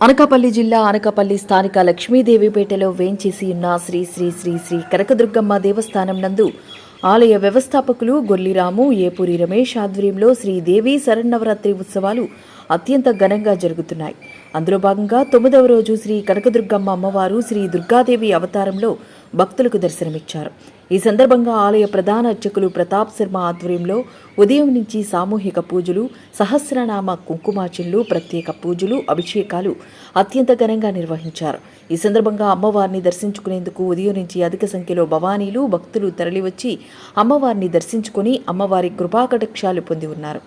అనకాపల్లి జిల్లా అనకాపల్లి స్థానిక లక్ష్మీదేవిపేటలో వేంచేసి ఉన్న శ్రీ శ్రీ శ్రీ శ్రీ కనకదుర్గమ్మ దేవస్థానం నందు ఆలయ వ్యవస్థాపకులు గొల్లిరాము ఏపూరి రమేష్ ఆధ్వర్యంలో శ్రీదేవి శరన్నవరాత్రి ఉత్సవాలు అత్యంత ఘనంగా జరుగుతున్నాయి. అందులో భాగంగా తొమ్మిదవ రోజు శ్రీ కనకదుర్గమ్మ అమ్మవారు శ్రీ దుర్గాదేవి అవతారంలో భక్తులకు దర్శనమిచ్చారు. ఈ సందర్భంగా ఆలయ ప్రధాన అర్చకులు ప్రతాప్ శర్మ ఆధ్వర్యంలో ఉదయం నుంచి సామూహిక పూజలు సహస్రనామ కుంకుమార్చనలు ప్రత్యేక పూజలు అభిషేకాలు అత్యంత ఘనంగా నిర్వహించారు. ఈ సందర్భంగా అమ్మవారిని దర్శించుకునేందుకు ఉదయం నుంచి అధిక సంఖ్యలో భవానీలు భక్తులు తరలివచ్చి అమ్మవారిని దర్శించుకుని అమ్మవారి కృపాకటాక్షాలు పొంది ఉన్నారు.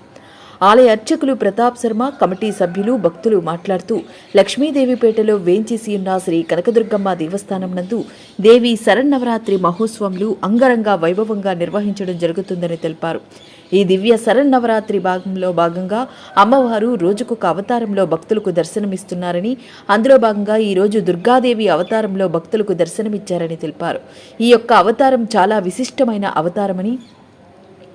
ఆలయ అర్చకులు ప్రతాప్ శర్మ కమిటీ సభ్యులు భక్తులు మాట్లాడుతూ లక్ష్మీదేవిపేటలో వేంచేసి ఉన్న శ్రీ కనకదుర్గమ్మ దేవస్థానం నందు దేవి శరన్నవరాత్రి మహోత్సవంలు అంగరంగ వైభవంగా నిర్వహించడం జరుగుతుందని తెలిపారు. ఈ దివ్య శరన్నవరాత్రి భాగంలో భాగంగా అమ్మవారు రోజుకొక అవతారంలో భక్తులకు దర్శనమిస్తున్నారని అందులో భాగంగా ఈరోజు దుర్గాదేవి అవతారంలో భక్తులకు దర్శనమిచ్చారని తెలిపారు. ఈ యొక్క అవతారం చాలా విశిష్టమైన అవతారమని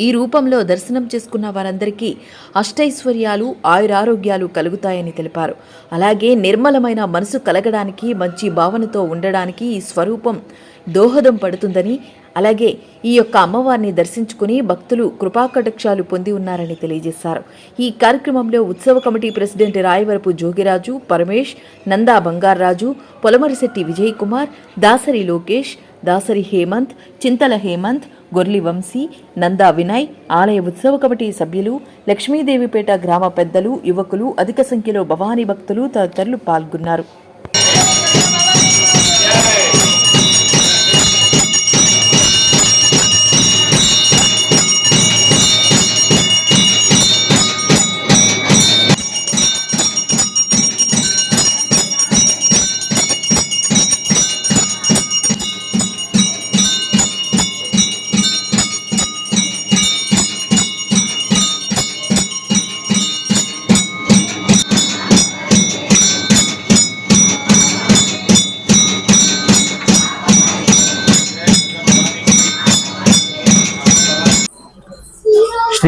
ఈ రూపంలో దర్శనం చేసుకున్న వారందరికీ అష్టైశ్వర్యాలు ఆయురారోగ్యాలు కలుగుతాయని తెలిపారు. అలాగే నిర్మలమైన మనసు కలగడానికి మంచి భావనతో ఉండడానికి ఈ స్వరూపం దోహదం పడుతుందని అలాగే ఈ యొక్క అమ్మవారిని దర్శించుకుని భక్తులు కృపాకటాక్షాలు పొంది ఉన్నారని తెలియజేశారు. ఈ కార్యక్రమంలో ఉత్సవ కమిటీ ప్రెసిడెంట్ రాయవరపు జోగిరాజు పరమేష్ నందా బంగారాజు పొలమరిశెట్టి విజయ్ కుమార్ దాసరి లోకేష్ దాసరి హేమంత్ చింతల హేమంత్ గొర్లి వంశీ నందా వినయ్ ఆలయ ఉత్సవ కమిటీ సభ్యులు లక్ష్మీదేవిపేట గ్రామ పెద్దలు యువకులు అధిక సంఖ్యలో భవానీ భక్తులు తదితరులు పాల్గొన్నారు.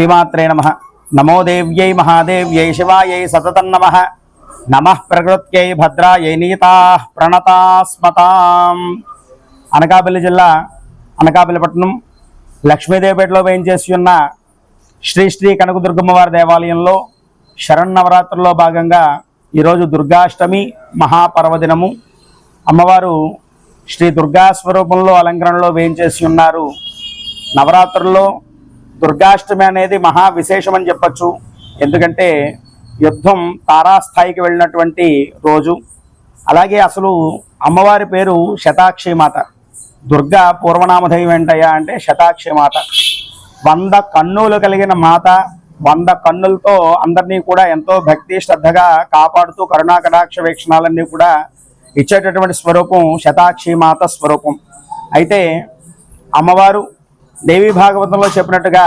శ్రీమాత్రే నమ. నమోదేవ్యై మహాదేవ్యై శివాయై సతతం నమ. నమ ప్రకృత్యై భద్రాయై నీతా ప్రణతాస్మతాం. అనకాపల్లి జిల్లా అనకాపల్లి పట్టణం లక్ష్మీదేవిపేటలో వేయించేసి ఉన్న శ్రీ శ్రీ కనకదుర్గమ్మవారి దేవాలయంలో శరన్నవరాత్రుల్లో భాగంగా ఈరోజు దుర్గాష్టమి మహాపర్వదినము. అమ్మవారు శ్రీ దుర్గా స్వరూపంలో అలంకరణలో వేయించేసి ఉన్నారు. నవరాత్రుల్లో దుర్గాష్టమి అనేది మహా విశేషం అని చెప్పచ్చు. ఎందుకంటే యుద్ధం తారాస్థాయికి వెళ్ళినటువంటి రోజు. అలాగే అసలు అమ్మవారి పేరు శతాక్షి మాత. దుర్గా పూర్వనామధైవం ఏంటయ్యా అంటే శతాక్షి మాత. వంద కన్నులు కలిగిన మాత వంద కన్నులతో అందరినీ కూడా ఎంతో భక్తి శ్రద్ధగా కాపాడుతూ కరుణాకటాక్ష వీక్షణాలన్నీ కూడా ఇచ్చేటటువంటి స్వరూపం శతాక్షి మాత స్వరూపం. అయితే అమ్మవారు దేవి భాగవతంలో చెప్పినట్టుగా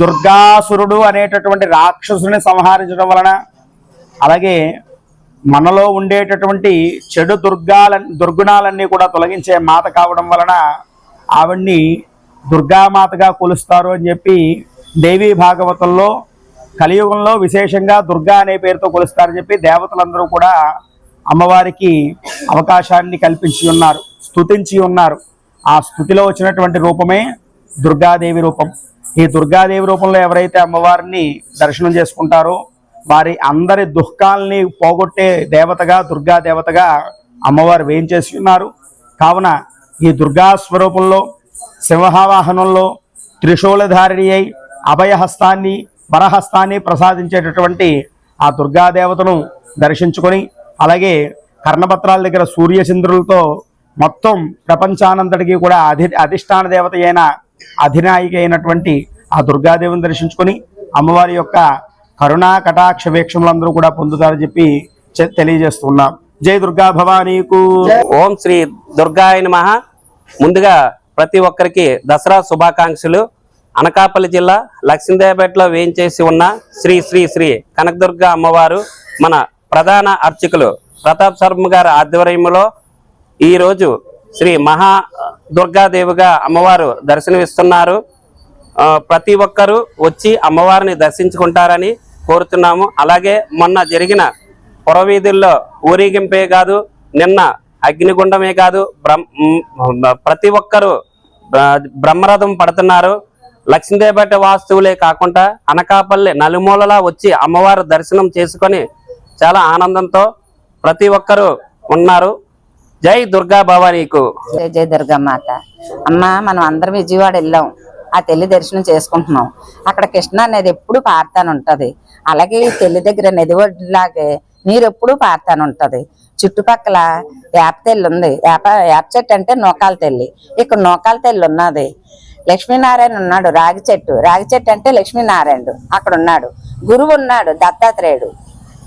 దుర్గాసురుడు అనేటటువంటి రాక్షసుని సంహరించడం వలన అలాగే మనలో ఉండేటటువంటి చెడు దుర్గాల దుర్గుణాలన్నీ కూడా తొలగించే మాత కావడం వలన ఆవిడ్ని దుర్గామాతగా కొలుస్తారు అని చెప్పి దేవి భాగవతంలో కలియుగంలో విశేషంగా దుర్గా అనే పేరుతో కొలుస్తారని చెప్పి దేవతలందరూ కూడా అమ్మవారికి అవకాశాన్ని కల్పించి ఉన్నారు స్థుతించి ఉన్నారు. ఆ స్థుతిలో వచ్చినటువంటి రూపమే దుర్గాదేవి రూపం. ఈ దుర్గాదేవి రూపంలో ఎవరైతే అమ్మవారిని దర్శనం చేసుకుంటారో వారి అందరి దుఃఖాలని పోగొట్టే దేవతగా దుర్గా దేవతగా అమ్మవారు వేయించేసి ఉన్నారు. కావున ఈ దుర్గా స్వరూపంలో సింహవాహనంలో త్రిశూలధారిణి అయి అభయహస్తాన్ని వరహస్తాన్ని ప్రసాదించేటటువంటి ఆ దుర్గాదేవతను దర్శించుకొని అలాగే కర్ణపత్రాల దగ్గర సూర్యచంద్రులతో మొత్తం ప్రపంచానంతటికీ కూడా అధి అధిష్టాన దేవత అయిన అధినాయిక అయినటువంటి ఆ దుర్గాదేవిని దర్శించుకొని అమ్మవారి యొక్క కరుణా కటాక్ష వీక్షములందరూ కూడా పొందుతారని చెప్పి తెలియజేస్తున్నాం. జై దుర్గా భవానీకు ఓం శ్రీ దుర్గాయ నమ. ముందుగా ప్రతి ఒక్కరికి దసరా శుభాకాంక్షలు. అనకాపల్లి జిల్లా లక్ష్మీదేవపేటలో వేయించేసి ఉన్న శ్రీ శ్రీ శ్రీ కనకదుర్గ అమ్మవారు మన ప్రధాన అర్చకులు ప్రతాప్ శర్మ గారి ఆధ్వర్యంలో ఈరోజు శ్రీ మహా దుర్గాదేవిగా అమ్మవారు దర్శనమిస్తున్నారు. ప్రతి ఒక్కరూ వచ్చి అమ్మవారిని దర్శించుకుంటారని కోరుతున్నాము. అలాగే మొన్న జరిగిన పురవీధుల్లో ఊరేగింపే కాదు నిన్న అగ్నిగుండమే కాదు ప్రతి ఒక్కరూ బ్రహ్మరథం పడుతున్నారు. లక్ష్మీదేవపేట వాస్తువులే కాకుండా అనకాపల్లి నలుమూలలా వచ్చి అమ్మవారు దర్శనం చేసుకొని చాలా ఆనందంతో ప్రతి ఒక్కరూ ఉన్నారు. జై దుర్గా భవానీకు. జయ జయ దుర్గమాత అమ్మ మనం అందరం విజయవాడ వెళ్ళాం. ఆ తెల్లి దర్శనం చేసుకుంటున్నాం. అక్కడ కృష్ణ అనేది ఎప్పుడు పారుతాను ఉంటది. అలాగే ఈ తల్లి దగ్గర నది ఒడ్లాగే నీరు ఎప్పుడు పారుతాను ఉంటది. చుట్టుపక్కల యాప తెల్లి ఉంది. వేప యాప చెట్టు అంటే నూకాల తెల్లి. ఇక్కడ నూకాల తెల్లి ఉన్నది. లక్ష్మీనారాయణ ఉన్నాడు రాగి చెట్టు. రాగి చెట్టు అంటే లక్ష్మీనారాయణుడు. అక్కడ ఉన్నాడు. గురువు ఉన్నాడు దత్తాత్రేయుడు.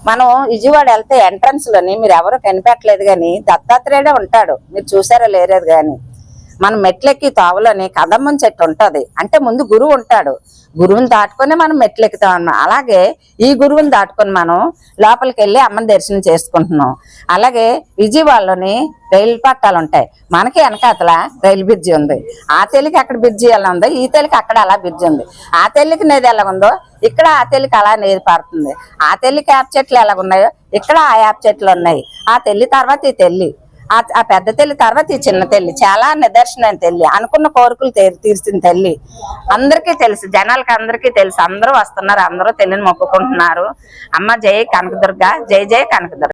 మనం విజయవాడ వెళ్తే ఎంట్రన్స్లోని మీరు ఎవరు కనిపెట్టలేదు కానీ దత్తాత్రేయుడే ఉంటాడు. మీరు చూసారో లేరేది కానీ. మనం మెట్లెక్కి తావులోని కదమ్మం చెట్టు ఉంటుంది. అంటే ముందు గురువు ఉంటాడు. గురువుని దాటుకొని మనం మెట్లెక్కుతాం అన్నమాట అలాగే ఈ గురువుని దాటుకొని మనం లోపలికి వెళ్ళి అమ్మని దర్శనం చేసుకుంటున్నాం. అలాగే విజయవాడలోని రైలు పట్టాలు ఉంటాయి మనకి వెనకాతల రైలు బ్రిడ్జి ఉంది. ఆ తెలికి అక్కడ బ్రిడ్జి ఎలా ఉందో ఈ తెలికి అక్కడ అలా బ్రిడ్జి ఉంది. ఆ తెల్లికి నేది ఎలా ఉందో ఇక్కడ ఆ తెల్లికి అలా నేది పారుతుంది. ఆ తెల్లికి యాప్ చెట్లు ఎలా ఉన్నాయో ఇక్కడ ఆ యాప్ చెట్లు ఉన్నాయి. ఆ తెల్లి తర్వాత ఈ తెల్లి ఆ ఆ పెద్ద తల్లి తర్వాత ఈ చిన్న తల్లి. చాలా నిదర్శనం తల్లి. అనుకున్న కోరికలు తీర్- తీర్చిన తల్లి. అందరికీ తెలుసు. జనాలకి అందరికీ తెలుసు. అందరూ వస్తున్నారు. అందరూ తెల్లిని మొక్కుకుంటున్నారు. అమ్మ జై కనకదుర్గ. జై జై కనకదుర్గ.